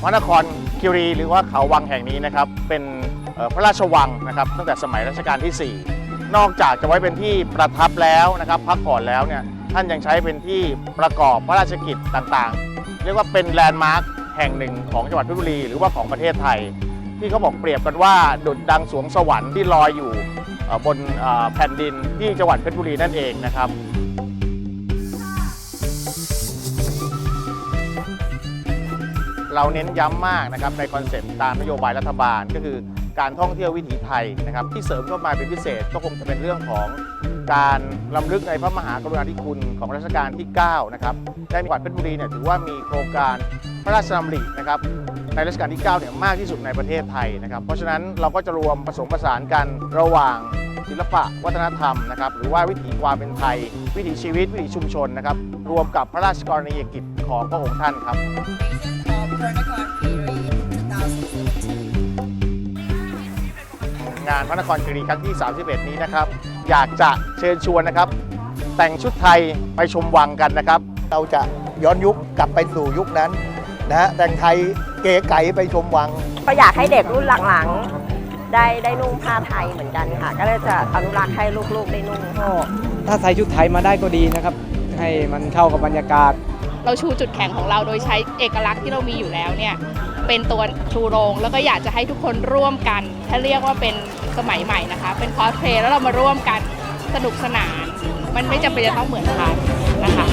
พระนครคิรีหรือว่าเขาวังแห่งนี้นะครับเป็นพระราชวังนะครับตั้งแต่สมัยรัชกาลที่ 4 นอกจากจะไว้เป็นที่ประทับแล้วนะครับพักผ่อนแล้วเนี่ยท่านยังใช้เป็นที่ประกอบพระราชกิจต่างๆ เรียกว่าเป็นแลนด์มาร์คแห่งหนึ่งของจังหวัดเพชรบุรีหรือว่าของประเทศไทย ที่เขาบอกเปรียบกันว่าดุจดังสวงสวรรค์ที่ลอยอยู่บนแผ่นดินที่จังหวัดเพชรบุรีนั่นเองนะครับ เราเน้นย้ำมากนะครับในคอนเซ็ปต์ตามนโยบายรัฐบาล ก็คือการท่องเที่ยววิถีไทยนะครับที่เสริมเข้ามาเป็นพิเศษก็คงจะเป็นเรื่องของการลำลึกในพระมหากรุณาธิคุณของรัชกาลที่ 9 นะครับในจังหวัดเพชรบุรีเนี่ยถือว่ามีโครงการพระราชดำรินะครับในรัชกาลที่ 9 เนี่ยมากที่สุดในประเทศไทยนะครับ เพราะฉะนั้นเราก็จะรวมผสมผสานกันระหว่างศิลปะวัฒนธรรมนะครับหรือว่าวิถีความเป็นไทย วิถีชีวิต วิถีชุมชนนะครับรวมกับพระราชกรณียกิจของพระองค์ท่านครับ of Pernakon Kiri 2017. งานพระนครคีรีครั้งที่ 31 นี้นะครับ อยากจะเชิญชวนนะครับ แต่งชุดไทยไปชมวังกันนะครับ เราจะย้อนยุคกลับไปสู่ยุคนั้นนะฮะแต่งไทยเก๋ไก๋ไปชมวัง ก็อยากให้เด็กรุ่นหลังๆ ได้ได้นุ่งผ้าไทยเหมือนกันค่ะ ก็เลยจะอนุรักษ์ให้ลูกๆได้นุ่งค่ะก็ถ้าใส่ชุดไทยมาได้ก็ดีนะครับ ให้มันเข้ากับบรรยากาศ เราชูจุดแข็งของเราโดยใช้เอกลักษณ์ที่เรามีอยู่แล้วเนี่ยเป็นตัวชูโรง แล้วก็อยากจะให้ทุกคนร่วมกัน ถ้าเรียกว่าเป็นสมัยใหม่นะคะ เป็นคอสเพลย์แล้วเรามาร่วมกันสนุกสนาน มันไม่จำเป็นจะต้องเหมือนกันนะคะ